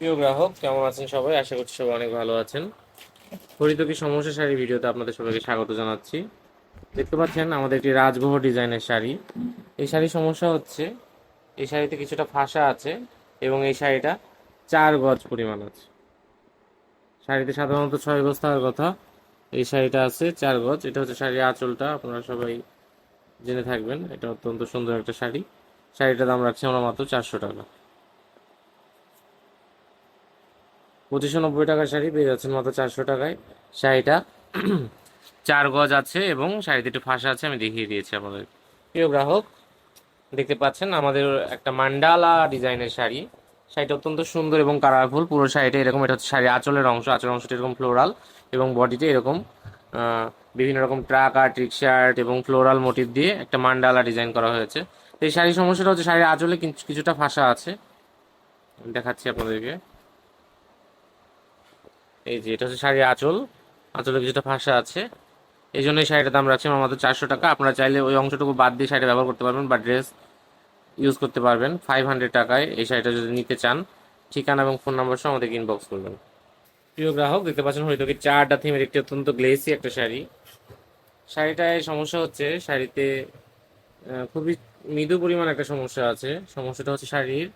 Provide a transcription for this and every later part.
প্রিয় গ্রাহক, কেমন আছেন সবাই? আশা করছি সবাই অনেক ভালো আছেন। হরিতকি সমস্যা শাড়ি ভিডিওতে আপনাদের সবাইকে স্বাগত জানাচ্ছি। দেখতে পাচ্ছেন, আমাদের একটি রাজবহ ডিজাইনের শাড়ি। এই শাড়ির সমস্যা হচ্ছে, এই শাড়িতে কিছুটা ফাঁসা আছে এবং এই শাড়িটা চার গজ পরিমাণ আছে। শাড়িতে সাধারণত ছয় গজ থাকার কথা। এই শাড়িটা আছে চার গজ। এটা হচ্ছে শাড়ির আঁচলটা, আপনারা সবাই জেনে থাকবেন। এটা অত্যন্ত সুন্দর একটা শাড়ি। শাড়িটার দাম রাখছি আমরা মাত্র চারশো টাকা। পঁচিশশো নব্বই টাকার শাড়ি, পেয়ে যাচ্ছেন মাত্র চারশো টাকায়। শাড়িটা চার গজ আছে এবং শাড়িতে একটু ফাঁসা আছে, আমি দেখিয়ে দিয়েছি আপনাদের। প্রিয় গ্রাহক, দেখতে পাচ্ছেন আমাদের একটা মান্ডালা ডিজাইনের শাড়ি। শাড়িটা অত্যন্ত সুন্দর এবং কালারফুল, পুরো শাড়িটা এরকম, এটা হচ্ছে শাড়ি আঁচলের অংশ, আঁচলের অংশটা এরকম ফ্লোরাল এবং বডিতে এরকম বিভিন্ন রকম ট্রাক আর ট্রিক শার্ট এবং ফ্লোরাল মোটিভ দিয়ে একটা মান্ডালা ডিজাইন করা হয়েছে। এই শাড়ির সমস্যাটা হচ্ছে, শাড়ির আঁচলে কিছু- কিছুটা ফাঁসা আছে। দেখাচ্ছি আপনাদেরকে। এই যে, এটা হচ্ছে শাড়ির আঁচল। আঁচলে কিছুটা ফাঁসা আছে। এই জন্য এই শাড়িটার দাম রাখছি আমার মাত্র চারশো টাকা। আপনারা চাইলে ওই অংশটুকু বাদ দিয়ে শাড়িটা ব্যবহার করতে পারবেন বা ড্রেস ইউজ করতে পারবেন। ফাইভ হান্ড্রেড টাকায় এই শাড়িটা যদি নিতে চান, ঠিকানা এবং ফোন নাম্বার সহ আমাদেরকে ইনবক্স করবেন। প্রিয় গ্রাহক, দেখতে পাচ্ছেন হয়তো চারটা থিমের একটি অত্যন্ত গ্লেসি একটা শাড়ি। শাড়িটায় সমস্যা হচ্ছে, শাড়িতে খুবই মৃদু পরিমাণ একটা সমস্যা আছে। সমস্যাটা হচ্ছে শাড়ির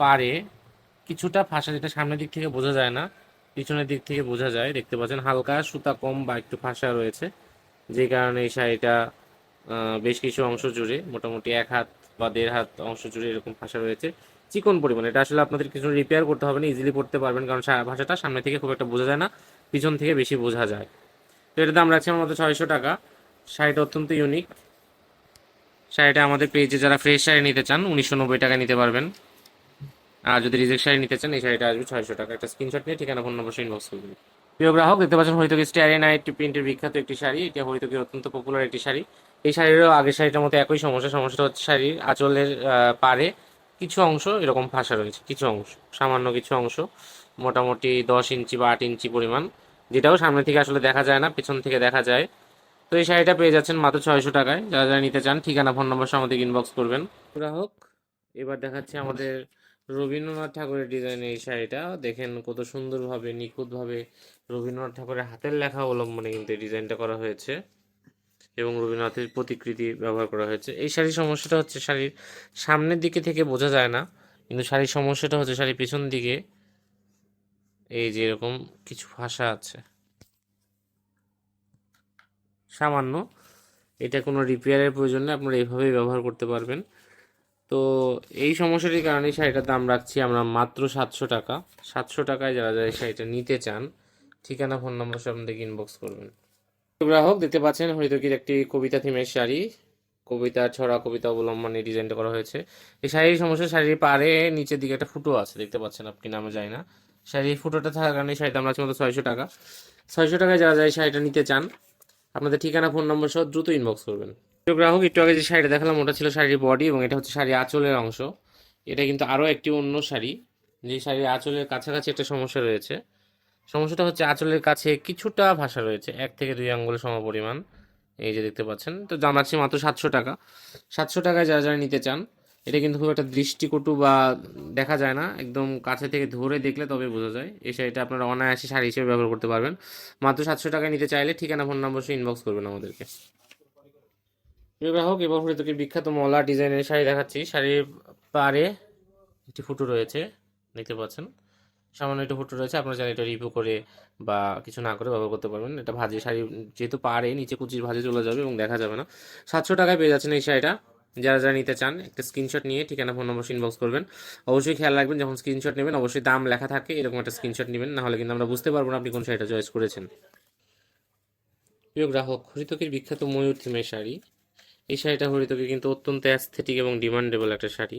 পাড়ে কিছুটা ফাঁসা যেটা সামনের দিক থেকে বোঝা যায় না। পিছনের দিক থেকে বোঝা যায়, দেখতে পাচ্ছেন হালকা সুতা কম বা একটু ফাঁসা রয়েছে, যে কারণে এই শাড়িটা বেশ কিছু অংশ জুড়ে, মোটামুটি এক হাত বা দেড় হাত অংশ জুড়ে এরকম ফাঁসা রয়েছে, চিকন পরিমাণে। এটা আসলে আপনাদের কিছু রিপেয়ার করতে হবে না ইজিলি পড়তে পারবেন, কারণ ভাষাটা সামনে থেকে খুব একটা বোঝা যায় না, পিছন থেকে বেশি বোঝা যায়। তো এটার দাম রাখছি আমার মতো ছয়শো টাকা। শাড়িটা অত্যন্ত ইউনিক শাড়িটা আমাদের পেজে যারা ফ্রেশ শাড়ি নিতে চান, উনিশশো নব্বই টাকা নিতে পারবেন। আর যদি রিজেক্ট শাড়ি নিতে চান, এই শাড়িটা আসবে ছয়শো টাকা। একটা স্ক্রিনশট নিয়ে ঠিকানা ফোন নম্বর ইনবক্স করবেন প্রিয় গ্রাহক, দেখতে পাচ্ছেন হরিতকি স্টারি নাইট প্রিন্টের বিখ্যাত একটি শাড়ি। এটা হরিতকির অত্যন্ত পপুলার একটি শাড়ি। এই শাড়িরও আগের শাড়িটার মতো একই সমস্যা। সমস্যাটা হচ্ছে শাড়ির আঁচলের পাড়ে কিছু অংশ এরকম ফাঁসা রয়েছে, কিছু অংশ, সামান্য কিছু অংশ। মোটামুটি দশ ইঞ্চি বা আট ইঞ্চি পরিমাণ, যেটাও সামনে থেকে আসলে দেখা যায় না, পেছন থেকে দেখা যায়। তো এই শাড়িটা পেয়ে যাচ্ছেন মাত্র ছয়শো টাকায়। যারা যারা নিতে চান, ঠিকানা ফোন নম্বর সহ আমাদের ইনবক্স করবেন। গ্রাহক, এবার দেখাচ্ছি আমাদের রবীন্দ্রনাথ ঠাকুরের ডিজাইনের এই শাড়িটা, দেখেন কত সুন্দরভাবে, নিখুঁতভাবে রবীন্দ্রনাথ ঠাকুরের হাতের লেখা অবলম্বনে কিন্তু এই ডিজাইনটা করা হয়েছে এবং রবীন্দ্রনাথের প্রতিকৃতি ব্যবহার করা হয়েছে। এই শাড়ির সমস্যাটা হচ্ছে শাড়ির সামনের দিকে থেকে বোঝা যায় না, কিন্তু শাড়ির সমস্যাটা হচ্ছে শাড়ির পিছন দিকে এই যে এরকম কিছু ভাষা আছে। সামান্য, এটা কোনো রিপেয়ারের প্রয়োজন নেই, আপনারা এইভাবেই ব্যবহার করতে পারবেন। তো এই সমস্যাটির কারণে শাড়িটার দাম রাখছি আমরা মাত্র সাতশো টাকা। সাতশো টাকায় যারা যারা এই শাড়িটা নিতে চান, ঠিকানা, ফোন নম্বর সব আমাদেরকে ইনবক্স করবেন। গ্রাহক, দেখতে পাচ্ছেন হরিতকির একটি কবিতা থিমের শাড়ি। কবিতা ছড়া, কবিতা অবলম্বনে ডিজাইনটা করা হয়েছে। এই শাড়ির সমস্যা, শাড়ির পাড়ে নিচের দিকে একটা ফুটো আছে, দেখতে পাচ্ছেন আপনি, নামে যায় না। শাড়ির ফুটোটা থাকার কারণে শাড়িটা আমরা মতো ছয়শো টাকা। ছয়শো টাকায় যারা এই শাড়িটা নিতে চান, আপনাদের ঠিকানা, ফোন নম্বর সহ দ্রুত ইনবক্স করবেন। গ্রাহক, একটু আগে যে শাড়িটা দেখালাম, ওটা ছিল শাড়ির বডি এবং এটা হচ্ছে শাড়ি আঁচলের অংশ। এটা কিন্তু আরও একটি অন্য শাড়ি, যে শাড়ির আঁচলের কাছাকাছি একটা সমস্যা রয়েছে। সমস্যাটা হচ্ছে আঁচলের কাছে কিছুটা ভাষা রয়েছে, এক থেকে দুই আঙ্গুল সমপরিমাণ। এই যে দেখতে পাচ্ছেন, তো জানাচ্ছি মাত্র সাতশো টাকা। সাতশো টাকায় যারা যারা নিতে চান, এটা কিন্তু খুব একটা দৃষ্টিকটু বা দেখা যায় না, একদম কাছে থেকে ধরে দেখলে তবে বোঝা যায়। এই শাড়িটা আপনারা অনায়াসে শাড়ি হিসেবে ব্যবহার করতে পারবেন। মাত্র সাতশো টাকায় নিতে চাইলে ঠিকানা, ফোন নম্বর, সে ইনবক্স করবেন আমাদেরকে। প্রিয় গ্রাহক এবার হরিতকে বিখ্যাত মলা ডিজাইনের শাড়ি দেখাচ্ছি। শাড়ির পাড়ে একটি ফুটো রয়েছে, দেখতে পাচ্ছেন। সামান্য একটু ফুটো রয়েছে, আপনারা চাইলে এটা রিভিউ করে বা কিছু না করে ব্যবহার করতে পারবেন। এটা ভাজি শাড়ি, যেহেতু পাড়ে, নিচে কুচির ভাজে চলে যাবে এবং দেখা যাবে না। সাতশো টাকায় পেয়ে যাচ্ছেন এই শাড়িটা। যারা যারা নিতে চান, একটা স্ক্রিনশট নিয়ে ঠিকানা ফোন নম্বর ইনবক্স করবেন। অবশ্যই খেয়াল রাখবেন, যখন স্ক্রিনশট নেবেন, অবশ্যই দাম লেখা থাকে, এরকম একটা স্ক্রিনশট নেবেন। নাহলে কিন্তু আমরা বুঝতে পারব না আপনি কোন শাড়িটা চয়েস করেছেন। প্রিয় গ্রাহক হরিতকের বিখ্যাত ময়ূর থিমের শাড়ি। এই শাড়িটা হরিতকে কিন্তু অত্যন্ত অ্যাস্থেটিক এবং ডিমান্ডেবল একটা শাড়ি।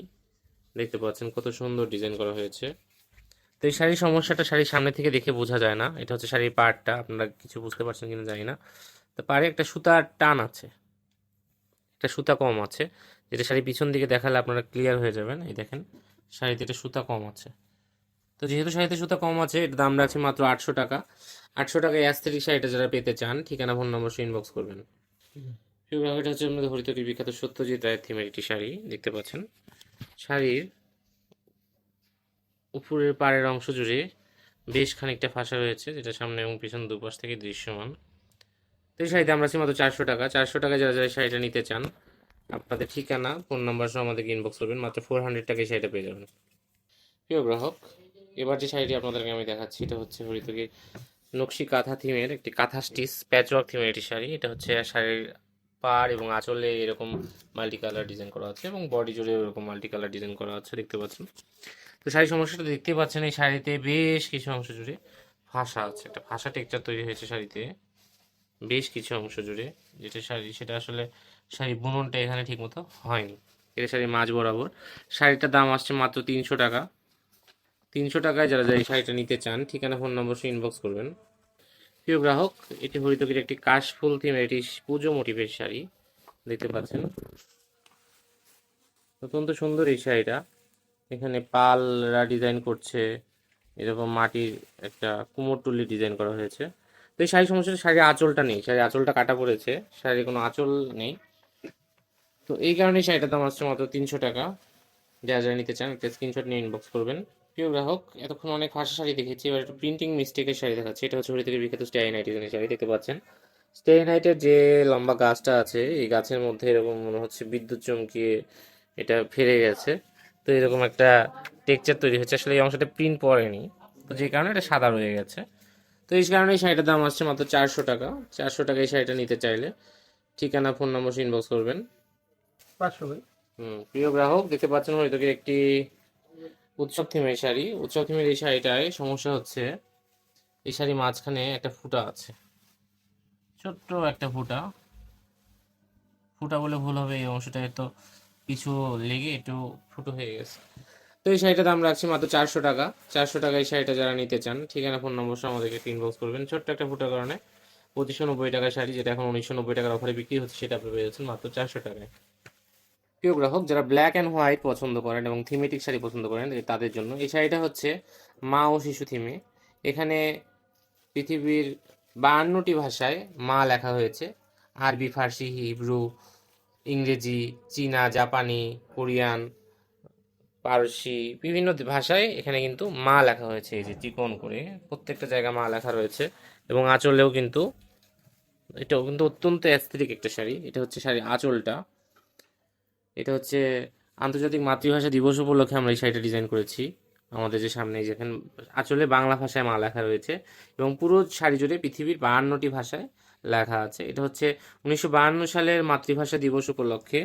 দেখতে পাচ্ছেন কত সুন্দর ডিজাইন করা হয়েছে। তো এই শাড়ির সমস্যাটা শাড়ির সামনে থেকে দেখে বোঝা যায় না। এটা হচ্ছে শাড়ির পাড়টা। আপনারা কিছু বুঝতে পারছেন কিনা জানি না। তো পাড়ে একটা সুতার টান আছে। একটা সুতা কম আছে। যেটা শাড়ির পিছন দিকে দেখালে আপনারা ক্লিয়ার হয়ে যাবেন। এই দেখেন, শাড়িতে একটা সুতা কম আছে। তো যেহেতু শাড়িতে সুতা কম আছে এটা দাম রাখছে মাত্র আটশো টাকা। আটশো টাকায় অ্যাস্থেটিক শাড়িটা যারা পেতে চান, ঠিকানা ফোন নম্বর ইনবক্স করবেন। গ্রাহক, হচ্ছে বিখ্যাত সত্যজিৎ রায়ের থিমের একটি শাড়ি দেখতে পাচ্ছেন। শাড়ির উপরের পাড়ের অংশ জুড়ে বেশ খানিকটা ফাঁসা রয়েছে যেটা সামনে এবং পিছন দুপাশ থেকে দৃশ্যমান। তো এই শাড়িতে আমরা মাত্র চারশো টাকা। চারশো টাকা যারা যারা শাড়িটা নিতে চান আপনাদের ঠিকানা ফোন নাম্বার সহ আমাদেরকে ইনবক্স করবেন। মাত্র ফোর হান্ড্রেড টাকায় শাড়িটা পেয়ে যাবেন। প্রিয় গ্রাহক এবার যে শাড়িটি আপনাদেরকে আমি দেখাচ্ছি এটা হচ্ছে হরিতকি নকশি কাঁথা থিমের একটি কাঁথা স্টিচ প্যাচওয়ার্ক থিমের একটি শাড়ি। এটা হচ্ছে শাড়ির পাড় এবং আঁচলে এরকম মাল্টি কালার ডিজাইন করা আছে এবং বডি জুড়ে এরকম মাল্টি কালার ডিজাইন করা আছে দেখতে পাচ্ছেন। তো শাড়ি সমস্যাটা দেখতে পাচ্ছেন, এই শাড়িতে বেশ কিছু অংশ জুড়ে ফাঁসা আছে, একটা ফাঁসা টেক্সচার তৈরি হয়েছে শাড়িতে। বেশ কিছু অংশ জুড়ে যেটা শাড়ি, সেটা আসলে শাড়ি বুননটা এখানে ঠিকমতো হয়নি। এটা শাড়ি মাঝ বরাবর। শাড়িটার দাম আসছে মাত্র তিনশো টাকা। তিনশো টাকায় যারা যারা এই শাড়িটা নিতে চান, ঠিকানা ফোন নম্বর সে ইনবক্স করবেন। প্রিয় গ্রাহক, এটি হরিতকির একটি কাশফুল থিমের এটি পুজো মোটিভের শাড়ি, দেখতে পাচ্ছেন। অত্যন্ত সুন্দর এই শাড়িটা। এখানে পালরা ডিজাইন করছে, এরকম মাটির একটা কুমোরটুলি ডিজাইন করা হয়েছে। তো এই শাড়ি সমস্যাটা, শাড়ির আঁচলটা নেই, শাড়ির আঁচলটা কাটা পড়েছে, শাড়ির কোনো আঁচল নেই। তো এই কারণে শাড়িটার দাম আসছে মাত্র তিনশো টাকা। যারা যারা নিতে চান, একটা স্ক্রিনশট নিয়ে ইনবক্স করবেন। প্রিয় গ্রাহক এতক্ষণ অনেক ফাঁসা শাড়ি দেখেছি এবার একটু প্রিন্টিং মিস্টেকের শাড়ি দেখাচ্ছি। এটা হচ্ছে হরি থেকে বিখ্যাত স্টাই নাইট ডিজাইনের শাড়ি দেখতে পাচ্ছেন? স্টাই নাইটের যে লম্বা গাছটা আছে এই গাছের মধ্যে এরকম মনে হচ্ছে বিদ্যুৎ চমকিয়ে এটা ফেরে গেছে। তো এরকম একটা টেক্সচার তৈরি হচ্ছে আসলে এই অংশটা প্রিন্ট পড়েনি। তো যে কারণে এটা সাদা রয়ে গেছে। তো এই কারণে এই শাড়িটার দাম আসছে মাত্র চারশো টাকা। চারশো টাকা এই শাড়িটা নিতে চাইলে ঠিকানা ফোন নম্বর ইনবক্স করবেন। পাঁচশো হুম প্রিয় গ্রাহক দেখতে পাচ্ছেন হয়তো একটি উৎসব থিমের শাড়ি। উৎসব থিমের এই শাড়িটায় সমস্যা হচ্ছে, এই শাড়ি মাঝখানে একটা ফুটা আছে। ছোট্ট একটা ফুটা। ফুটা বলে ভুল হবে, এই অংশটায় তো কিছু লেগে একটু ফুটো হয়ে গেছে। তো এই শাড়িটার দাম রাখছি মাত্র চারশো টাকা। চারশো টাকা এই শাড়িটা যারা নিতে চান, ঠিকানা ফোন নম্বর সহ আমাদেরকে ইনবক্স করবেন। ছোট্ট একটা ফুটার কারণে পঁচিশশো নব্বই টাকার শাড়ি, যেটা এখন উনিশশো নব্বই টাকার অফারে বিক্রি হচ্ছে, সেটা আপনি পেয়ে যাচ্ছেন মাত্র চারশো টাকায়। প্রিয় গ্রাহক যারা ব্ল্যাক অ্যান্ড হোয়াইট পছন্দ করেন এবং থিমেটিক শাড়ি পছন্দ করেন তাদের জন্য। এই শাড়িটা হচ্ছে মা ও শিশু থিমে এখানে পৃথিবীর বাহান্নটি ভাষায় মা লেখা হয়েছে। আরবি, ফার্সি, হিব্রু, ইংরেজি, চীনা, জাপানি, কোরিয়ান, পারসি বিভিন্ন ভাষায় এখানে কিন্তু মা লেখা হয়েছে। এই যে চিকন করে প্রত্যেকটা জায়গায় মা লেখা রয়েছে এবং আঁচলেও কিন্তু এটাও কিন্তু অত্যন্ত অ্যাস্থেটিক একটা শাড়ি। এটা হচ্ছে শাড়ি আঁচলটা। এটা হচ্ছে আন্তর্জাতিক মাতৃভাষা দিবস উপলক্ষে আমরা এই শাড়িটা ডিজাইন করেছি। আমাদের যে সামনে যেখানে আসলে বাংলা ভাষায় মা লেখা রয়েছে এবং পুরো শাড়ি জুড়ে পৃথিবীর বাহান্নটি ভাষায় লেখা আছে। এটা হচ্ছে উনিশশো সালের মাতৃভাষা দিবস উপলক্ষে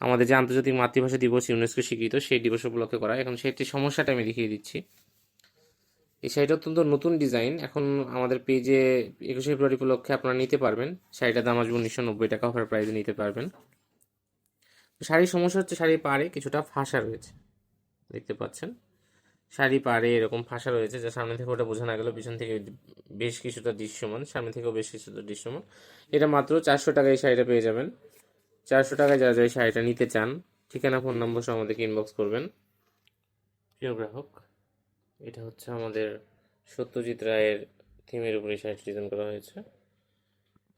আমাদের যে আন্তর্জাতিক মাতৃভাষা দিবস ইউনেস্কো স্বীকৃত, সেই দিবস উপলক্ষে করা এখন সেটি সমস্যাটা আমি দেখিয়ে দিচ্ছি। এই শাড়িটা অত্যন্ত নতুন ডিজাইন এখন আমাদের পেজে একুশে ফেব্রুয়ারি উপলক্ষে আপনারা নিতে পারবেন। শাড়িটার দাম আসবে উনিশশো নব্বই টাকা অফার প্রাইসে নিতে পারবেন। শাড়ির সমস্যা হচ্ছে শাড়ির পাড়ে কিছুটা ফাঁসা রয়েছে। দেখতে পাচ্ছেন? শাড়ি পাড়ে এরকম ফাঁসা রয়েছে যা সামনে থেকে ওটা বোঝা না গেল, পিছন থেকে বেশ কিছুটা দৃশ্যমান, সামনে থেকেও বেশ কিছুটা দৃশ্যমান। এটা মাত্র চারশো টাকায় এই শাড়িটা পেয়ে যাবেন। চারশো টাকায় যারা যারা এই শাড়িটা নিতে চান, ঠিকানা, ফোন নম্বর সহ আমাদেরকে ইনবক্স করবেন। প্রিয় গ্রাহক, এটা হচ্ছে আমাদের সত্যজিৎ রায়ের থিমের উপরে শাড়িটি ডিজাইন করা হয়েছে।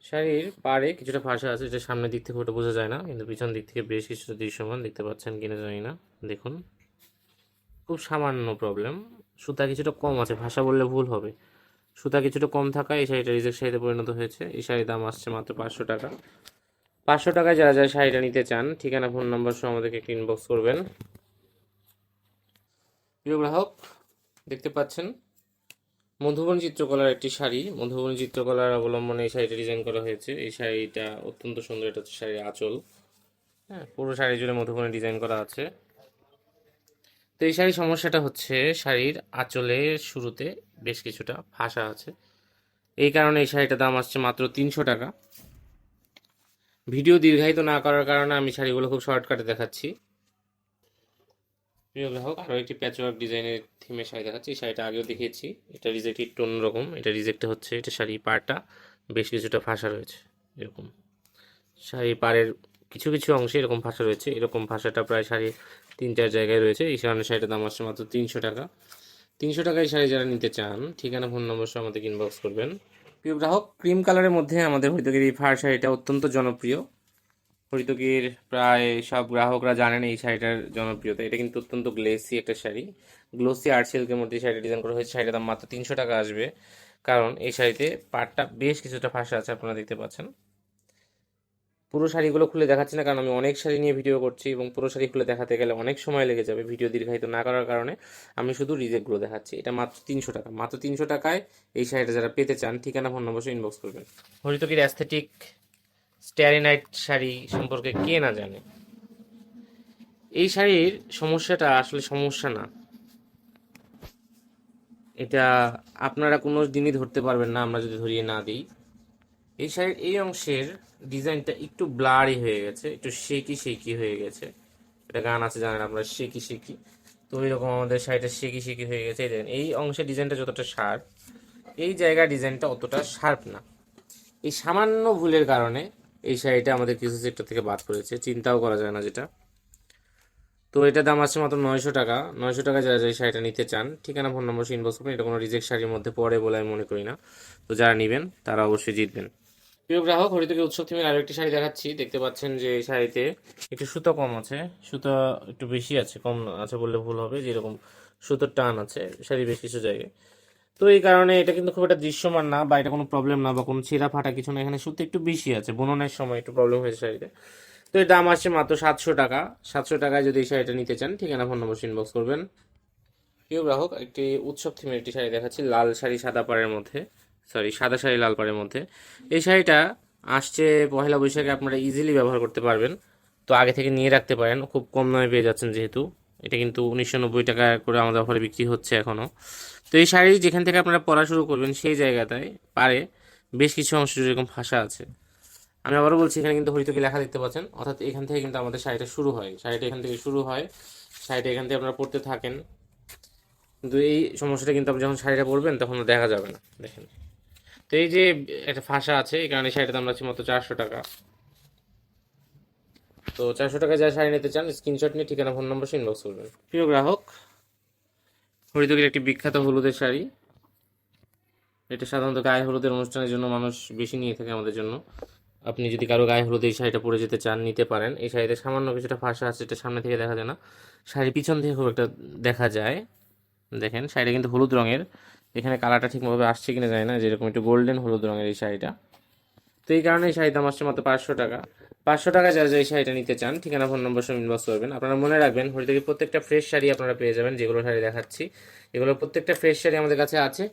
শাড়ির পাড়ে কিছুটা ফাঁসা আছে যেটা সামনের দিক থেকে ওটা বোঝা যায় না, কিন্তু পিছন দিক থেকে বেশ কিছুটা দৃশ্যমান, দেখতে পাচ্ছেন কিনা জানি না, দেখুন। খুব সামান্য প্রবলেম সুতা কিছুটা কম আছে, ভাষা বললে ভুল হবে। সুতা কিছুটা কম থাকায় এই শাড়িটা রিজেক্ট শাড়িতে পরিণত হয়েছে, এই শাড়ির দাম আসছে মাত্র পাঁচশো টাকা। পাঁচশো টাকায় যারা যারা শাড়িটা নিতে চান, ঠিকানা ফোন নাম্বার সহ আমাদেরকে একটি ইনবক্স করবেন। প্রিয় গ্রাহক, দেখতে পাচ্ছেন মধুবনী চিত্রকলার একটি শাড়ি। মধুবনী চিত্রকলার অবলম্বনে এই শাড়িটা ডিজাইন করা হয়েছে। এই শাড়িটা অত্যন্ত সুন্দর। এটা হচ্ছে শাড়ির আঁচল। হ্যাঁ পুরো শাড়ি জুড়ে মধুবনী ডিজাইন করা আছে। তো এই শাড়ির সমস্যাটা হচ্ছে শাড়ির আঁচলের শুরুতে বেশ কিছুটা ফাঁসা আছে। এই কারণে এই শাড়িটার দাম আসছে মাত্র তিনশো টাকা। ভিডিও দীর্ঘায়িত না করার কারণে আমি শাড়িগুলো খুব শর্টকাটে দেখাচ্ছি। প্রিয় গ্রাহক আরও একটি প্যাচওয়ার্ক ডিজাইনের থিমের শাড়ি দেখাচ্ছি। এই শাড়িটা আগেও দেখিয়েছি। এটা রিজেক্ট একটু অন্যরকম। এটা রিজেক্ট হচ্ছে, এটা শাড়ি পাড়টা বেশ কিছুটা ফাঁসা রয়েছে, এরকম। শাড়ি পাড়ের কিছু কিছু অংশে এরকম ফাঁসা রয়েছে। এরকম ফাঁসাটা প্রায় শাড়ি তিন চার জায়গায় রয়েছে। এই কারণে শাড়িটার দাম আসছে মাত্র তিনশো টাকা। তিনশো টাকায় শাড়ি যারা নিতে চান, ঠিকানা ফোন নম্বর সহ আমাদেরকে ইনবক্স করবেন। প্রিয় গ্রাহক ক্রিম কালারের মধ্যে আমাদের হরিতগির এই ফার শাড়িটা অত্যন্ত জনপ্রিয়। হরিতগির প্রায় সব গ্রাহকরা জানেন এই শাড়িটার জনপ্রিয়তা। এটা কিন্তু অত্যন্ত গ্লেসি একটা শাড়ি। গ্লোসি আর্ট সিল্কের মধ্যে শাড়িটা ডিজাইন করা হয়েছে। শাড়িটার দাম মাত্র তিনশো টাকা আসবে। কারণ এই শাড়িতে পাটটা বেশ কিছুটা ফাঁসা আছে, আপনারা দেখতে পাচ্ছেন। পুরো শাড়িগুলো খুলে দেখাচ্ছি না, কারণ আমি অনেক শাড়ি নিয়ে ভিডিও করছি এবং পুরো শাড়ি খুলে দেখাতে গেলে অনেক সময় লেগে যাবে ভিডিও দীর্ঘায়িত না করার কারণে। আমি শুধু রিজেক্টগুলো দেখাচ্ছি। এটা মাত্র তিনশো টাকা। মাত্র তিনশো টাকায় এই শাড়িটা যারা পেতে চান, ঠিকানা, ফোন নম্বর ইনবক্স করবেন। হরিতকির অ্যাস্থেটিক স্ট্যারি নাইট শাড়ি সম্পর্কে কে না জানে? এই শাড়ির সমস্যাটা আসলে সমস্যা না। এটা আপনারা কোনো দিনই ধরতে পারবেন না, আমরা যদি ধরিয়ে না দিই। এই শাড়ির এই অংশের ডিজাইনটা একটু ব্লারি হয়ে গেছে, একটু শেকি শেকি হয়ে গেছে। এটা গান আছে, জানেন আপনারা শেকি শেকি তো রকম আমাদের শাড়িটা শেকি শেকি হয়ে গেছে। এই দেখেন, এই অংশের ডিজাইনটা যতটা শার্প এই জায়গার ডিজাইনটা অতটা শার্প না। এই সামান্য ভুলের কারণে এই শাড়িটা আমাদের কিছু সেক্টর থেকে বাদ করেছে চিন্তাও করা যায় না যেটা। তো এটা দাম আছে মাত্র নয়শো টাকা নয়শো টাকা যারা যারা শাড়িটা নিতে চান, ঠিকানা ফোন নম্বর ইনবক্স করবেন, এটা কোনো রিজেক্ট শাড়ির মধ্যে পড়ে বলে আমি মনে করি না। তো যারা নেবেন, তারা অবশ্যই জিতবেন। প্রিয় গ্রাহক, হরিতকে উৎসব থিমের আরও একটি শাড়ি দেখাচ্ছি। দেখতে পাচ্ছেন যে এই শাড়িতে একটু সুতো কম আছে, সুতো একটু বেশি আছে, কম আছে বললে ভুল হবে, যেরকম সুতোর টান আছে, শাড়ি বেশ কিছু জায়গায়। তো এই কারণে এটা কিন্তু খুব একটা দৃশ্যমান না বা এটা কোনো প্রবলেম না বা কোনো ছেঁড়া ফাটা কিছু না। এখানে সুতো একটু বেশি আছে, বুননের সময় একটু প্রবলেম হয়েছে শাড়িতে। তো এর দাম আসছে মাত্র সাতশো টাকা। সাতশো টাকায় যদি এই শাড়িটা নিতে চান, ঠিকানা ফোন নম্বর ইনবক্স করবেন। প্রিয় গ্রাহক, একটি উৎসব থিমের একটি শাড়ি দেখাচ্ছি, লাল শাড়ি সাদা পাড়ের মধ্যে। সরি সাদা শাড়ি লাল পাড়ের মধ্যে। এই শাড়িটা আসছে পহেলা বৈশাখে, আপনারা ইজিলি ব্যবহার করতে পারবেন। তো আগে থেকে নিয়ে রাখতে পারেন, খুব কম দামে পেয়ে যাচ্ছেন যেহেতু। এটা কিন্তু উনিশশো নব্বই টাকা করে আমাদের অফারে বিক্রি হচ্ছে এখনও তো এই শাড়ি যেখান থেকে আপনারা পড়া শুরু করবেন সেই জায়গাটায় পারে বেশ কিছু অংশ যেরকম ফাঁসা আছে। আমি আবারও বলছি, এখানে কিন্তু হরিতকি লেখা দেখতে পাচ্ছেন। অর্থাৎ এখান থেকে কিন্তু আমাদের শাড়িটা শুরু হয়। শাড়িটা এখান থেকে শুরু হয়। শাড়িটা এখান থেকে আপনারা পড়তে থাকেন। কিন্তু এই সমস্যাটা কিন্তু আপনি যখন শাড়িটা পরবেন, তখন দেখা যাবে না। দেখেন। তো এই যে একটা ফাঁসা আছে, এই কারণে শাড়িটা দাম আছে মাত্র চারশো টাকা। তো চারশো টাকা যা শাড়ি নিতে চান, স্ক্রিনশট নিয়ে ঠিকানা, ফোন নম্বর ইনবক্স করবেন। প্রিয় গ্রাহক হরিতকির একটি বিখ্যাত হলুদের শাড়ি। এটা সাধারণত গায়ে হলুদের অনুষ্ঠানের জন্য মানুষ বেশি নিয়ে থাকে আমাদের জন্য। আপনি যদি কারও গায়ে হলুদ এই শাড়িটা পরে যেতে চান, নিতে পারেন। এই শাড়িতে সামান্য কিছুটা ফাঁসা আছে, এটা সামনে থেকে দেখা যায় না। শাড়ির পিছন থেকে খুব একটা দেখা যায়। দেখেন, শাড়িটা কিন্তু হলুদ রঙের। এখানে কালারটা ঠিকভাবে আসছে কিনা যায় না, যেরকম একটু গোল্ডেন হলুদ রঙের এই শাড়িটা। তো এই কারণে এই শাড়ির দাম মাত্র পাঁচশো টাকা। পাঁচশো টাকা যারা এই শাড়িটা নিতে চান, ঠিকানা, ফোন নম্বর সব ইনবক্স করবেন আপনারা মনে রাখবেন হরিতকি প্রত্যেকটা ফ্রেশ শাড়ি আপনারা পেয়ে যাবেন, যেগুলো শাড়ি দেখাচ্ছি। এগুলো প্রত্যেকটা ফ্রেশ শাড়ি আমাদের কাছে আছে।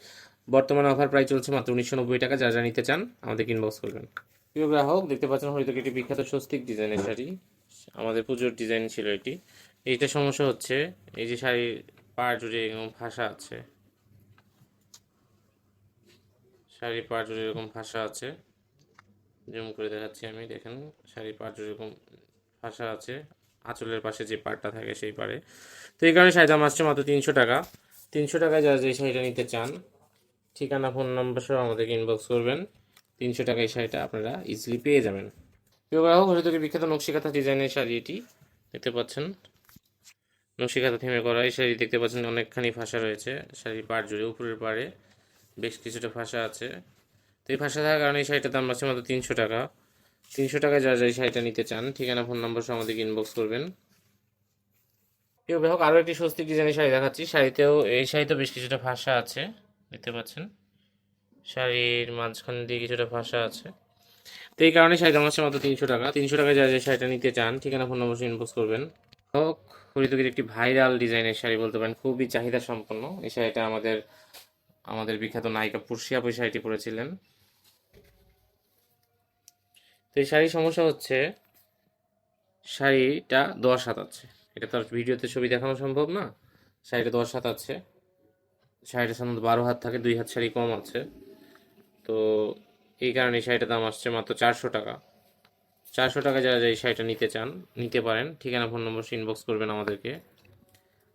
বর্তমানে অফার প্রায় চলছে মাত্র উনিশশো নব্বই টাকা, যারা নিতে চান, আমাদেরকে ইনবক্স করবেন। প্রিয় গ্রাহক, দেখতে পাচ্ছেন হরিতকি একটি বিখ্যাত স্বস্তিক ডিজাইনের শাড়ি। আমাদের পুজোর ডিজাইন ছিল এটি। এইটা সমস্যা হচ্ছে, এই যে শাড়ির পা জুড়ে এরকম ভাষা আছে। শাড়ির পা জুড়ে এরকম ভাষা আছে। জুম করে দেখাচ্ছি আমি, দেখেন, শাড়ির পা জুড়ে এরকম ভাষা আছে, আঁচলের পাশে যে পাড়টা থাকে সেই পাড়ে। তো এই কারণে শাড়ি দাম আসছে মাত্র তিনশো টাকা। তিনশো টাকায় যারা যে শাড়িটা নিতে চান, ঠিকানা, ফোন নাম্বার সহ আমাদেরকে ইনবক্স করবেন। তিনশো টাকায় শাড়িটা আপনারা ইজিলি পেয়ে যাবেন। প্রিয় গ্রাহক হরিতকে বিখ্যাত নকশিকাথা ডিজাইনের শাড়ি এটি, দেখতে পাচ্ছেন। নকশিকাথা থিমে করা এই শাড়ি দেখতে পাচ্ছেন অনেকখানি ফাঁসা রয়েছে, শাড়ির পাড় জুড়ে, উপরের পাড়ে বেশ কিছুটা ফাঁসা আছে। তো এই ফাঁসা থাকার কারণে এই শাড়িটার দাম আছে মাত্র তিনশো টাকা। তিনশো টাকায় যারা যারা এই শাড়িটা নিতে চান, ঠিকানা, ফোন নম্বর সহ আমাদেরকে ইনবক্স করবেন। গ্রাহক, আরও একটি স্বস্তি ডিজাইনের শাড়ি দেখাচ্ছি। শাড়িতেও, এই শাড়িতেও বেশ কিছুটা ফাঁসা আছে, দেখতে পাচ্ছেন। শাড়ির মাঝখান দিয়ে কিছুটা ফাঁসা আছে। তো এই কারণে শাড়ি দাম আছে মাত্র তিনশো টাকা। তিনশো টাকায় যারা যে শাড়িটা নিতে চান, ঠিকানা, ফোন নম্বর ইনবক্স করবেন। হোক হরিতকির একটি ভাইরাল ডিজাইনের শাড়ি বলতে পারেন, খুবই চাহিদা সম্পন্ন এই শাড়িটা আমাদের আমাদের বিখ্যাত নায়িকা পুরশিয়া এই শাড়িটি পরেছিলেন। তো এই শাড়ির সমস্যা হচ্ছে, শাড়িটা দশ হাত আছে। এটা তো আর ভিডিওতে ছবি দেখানো সম্ভব না। শাড়িটা দশ হাত আছে। শাড়িটা সাধারণত বারো হাত থাকে, দুই হাত শাড়ি কম আছে। তো এই কারণে শাড়িটার দাম আসছে মাত্র চারশো টাকা। চারশো টাকা যারা যারা এই শাড়িটা নিতে চান, নিতে পারেন, ঠিকানা, ফোন নম্বর ইনবক্স করবেন আমাদেরকে।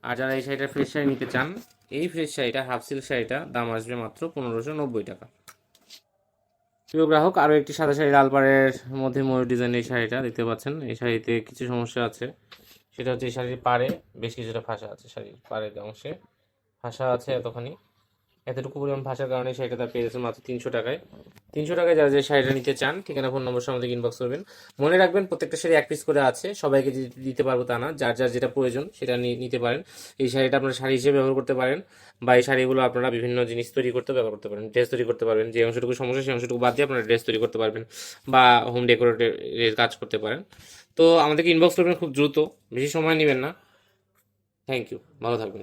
আর যারা এই শাড়িটা ফ্রেশ শাড়ি নিতে চান, এই ফ্রেশ শাড়িটা হাফ সিল্ক শাড়িটা, দাম আসবে মাত্র পনেরোশো নব্বই টাকা। প্রিয় গ্রাহক আরও একটি সাদা শাড়ি লাল পাড়ের মধ্যে ময়ূর ডিজাইন এই শাড়িটা দেখতে পাচ্ছেন। এই শাড়িতে কিছু সমস্যা আছে। সেটা হচ্ছে এই শাড়ির পাড়ে বেশ কিছুটা ফাঁসা আছে শাড়ির পাড়ের অংশে। ফাঁসা আছে এতখানি। এতটুকু পরিমাণ ভাষার কারণে শাড়িটা তার পেয়েছে মাত্র তিনশো টাকায়। তিনশো টাকায় যারা যে শাড়িটা নিতে চান, ঠিকানা ফোন নম্বর আমাদের ইনবক্স করবেন। মনে রাখবেন, প্রত্যেকটা শাড়ি এক পিস করে আছে, সবাইকে দিতে পারব তা না। যার যার যেটা প্রয়োজন, সেটা নিতে পারেন। এই শাড়িটা আপনারা শাড়ি হিসেবে ব্যবহার করতে পারেন বা এই শাড়িগুলো আপনারা বিভিন্ন জিনিস তৈরি করতে ব্যবহার করতে পারেন। ড্রেস তৈরি করতে পারবেন, যে অংশটুকু সমস্যা সেই অংশটুকু বাদ দিয়ে আপনারা ড্রেস তৈরি করতে পারবেন বা হোম ডেকোরেটের কাজ করতে পারেন। তো আমাদেরকে ইনবক্স করবেন খুব দ্রুত, বেশি সময় নেবেন না। থ্যাংক ইউ ভালো থাকবেন